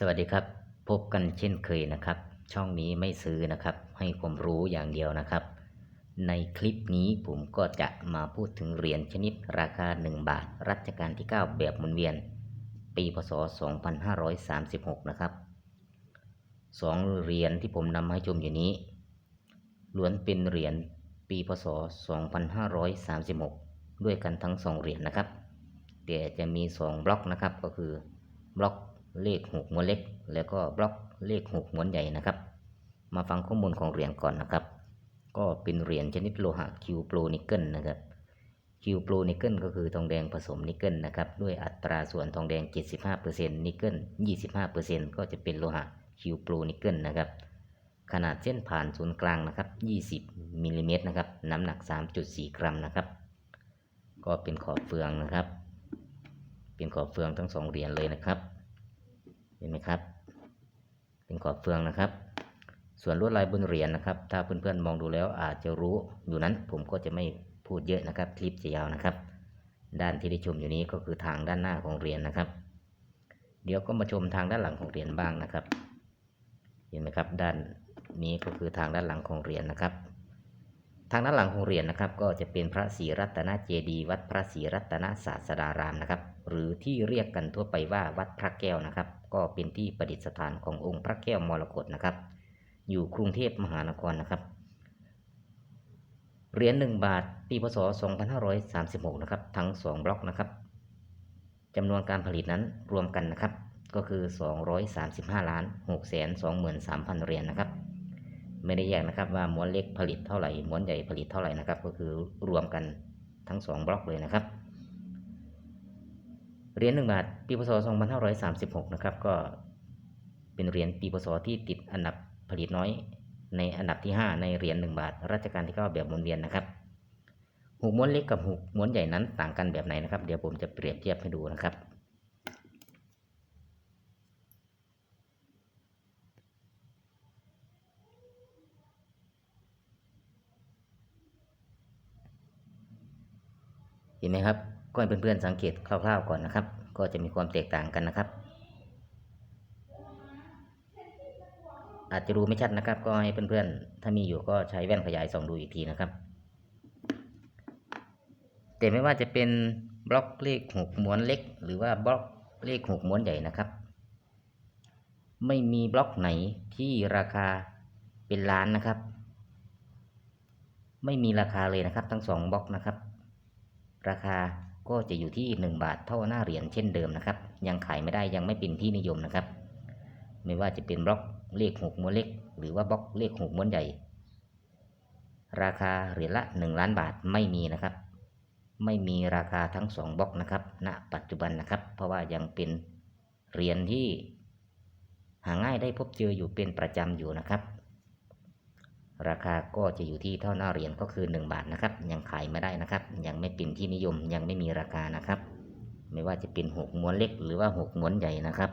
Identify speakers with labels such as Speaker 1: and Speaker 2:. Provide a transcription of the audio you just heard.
Speaker 1: สวัสดีครับ พบกันเช่นเคยนะครับ ช่องนี้ไม่ซื้อนะครับ ให้ความรู้อย่างเดียวนะครับ ในคลิปนี้ผมก็จะมาพูดถึงเหรียญชนิดราคา 1 บาท รัชกาลที่ 9 แบบหมุนเวียน ปีพศ 2536 นะครับสองเหรียญที่ผมนำมาให้ชมอยู่นี้ล้วนเป็นเหรียญปีพศ 2536 ด้วยกันทั้งสองเหรียญนะครับแต่จะมี 2 บล็อกนะครับก็คือบล็อก เลขหกม้วนเล็ก แล้วก็บล็อกเลขหกม้วนใหญ่นะครับ มาฟังข้อมูลของเหรียญก่อนนะครับ ก็เป็นเหรียญชนิดโลหะคิวโปรนิกเกิลนะครับคิวโปรนิกเกิลก็คือทองแดงผสมนิกเกิลนะครับด้วยอัตราส่วนทองแดง 75%นิกเกิล 25%ก็จะเป็นโลหะคิวโปรนิกเกิลนะครับขนาดเส้นผ่านศูนย์กลางนะครับ 20มิลลิเมตรนะครับ น้ำหนัก 3.4 กรัมนะครับ ก็เป็นขอบเฟืองนะครับ เป็นขอบเฟืองทั้งสองเหรียญเลยนะครับ เห็นไหมครับ เป็นขอบเฟืองนะครับ ส่วนลวดลายบนเหรียญนะครับ ถ้าเพื่อนๆมองดูแล้วอาจจะรู้อยู่นั้นผมก็จะไม่พูดเยอะนะครับ คลิปจะยาวนะครับ ด้านที่ได้ชมอยู่นี้ก็คือทางด้านหน้าของเหรียญนะครับ เดี๋ยวก็มาชมทางด้านหลังของเหรียญบ้างนะครับ เห็นไหมครับ ด้านนี้ก็คือทางด้านหลังของเหรียญนะครับทางด้านหลังของเหรียญนะครับ ก็จะเป็นพระศรีรัตนเจดีย์วัดพระศรีรัตนศาสดารามนะครับ หรือที่เรียกกันทั่วไปว่าวัดพระแก้วนะครับ ก็เป็นที่ประดิษฐานขององค์พระแก้วมรกตนะครับ อยู่กรุงเทพมหานครนะครับเหรียญหนึ่งบาทปีพศ 2536 นะครับ ทั้ง 2 บล็อกนะครับจำนวนการผลิตนั้นรวมกันนะครับ ก็คือ 235 ล้าน 6 2 3 0 0 0 เหรียญนะครับ ไม่ได้แยกนะครับว่าม้วนเล็กผลิตเท่าไหร่ ม้วนใหญ่ผลิตเท่าไหร่นะครับ ก็คือรวมกันทั้ง 2 บล็อกเลยนะครับ เหรียญหนึ่งบาทปีพศ 2536 นะครับ ก็เป็นเหรียญปีพศที่ติดอันดับผลิตน้อยในอันดับที่ 5 ในเหรียญ1บาทรัชกาลที่ 9 แบบหมุนเวียนนะครับหูม้วนเล็กกับหูม้วนใหญ่นั้นต่างกันแบบไหนนะครับ เดี๋ยวผมจะเปรียบเทียบให้ดูนะครับ เห็นไหมครับ ก็ให้เพื่อนๆสังเกตคร่าวๆก่อนนะครับ ก็จะมีความแตกต่างกันนะครับ อาจจะดูไม่ชัดนะครับ ก็ให้เพื่อนๆ ถ้ามีอยู่ก็ใช้แว่นขยายส่องดูอีกทีนะครับ แต่ไม่ว่าจะเป็นบล็อกเลขหกม้วนเล็ก หรือว่าบล็อกเลขหกม้วนใหญ่นะครับ ไม่มีบล็อกไหนที่ราคาเป็นล้านนะครับ ไม่มีราคาเลยนะครับ ทั้งสองบล็อกนะครับ ราคา ก็จะอยู่ที่ 1 บาทเท่าหน้าเหรียญเช่นเดิมนะครับ ยังขายไม่ได้ยังไม่เป็นที่นิยมนะครับ ไม่ว่าจะเป็นบล็อกเลขหกม้วนเล็ก หรือว่าบล็อกเลขหกม้วนใหญ่ ราคาเหรียญละ 1 ล้านบาทไม่มีนะครับ ไม่มีราคาทั้ง 2บล็อกนะครับณปัจจุบันนะครับ เพราะว่ายังเป็นเหรียญที่ หาง่ายได้พบเจออยู่เป็นประจำอยู่นะครับ ราคาก็จะอยู่ที่เท่าหน้าเหรียญก็คือ 1 บาทนะครับ ยังขายไม่ได้นะครับ ยังไม่เป็นที่นิยมยังไม่มีราคานะครับ ไม่ว่าจะเป็นหกม้วนเล็กหรือว่าหกม้วนใหญ่นะครับ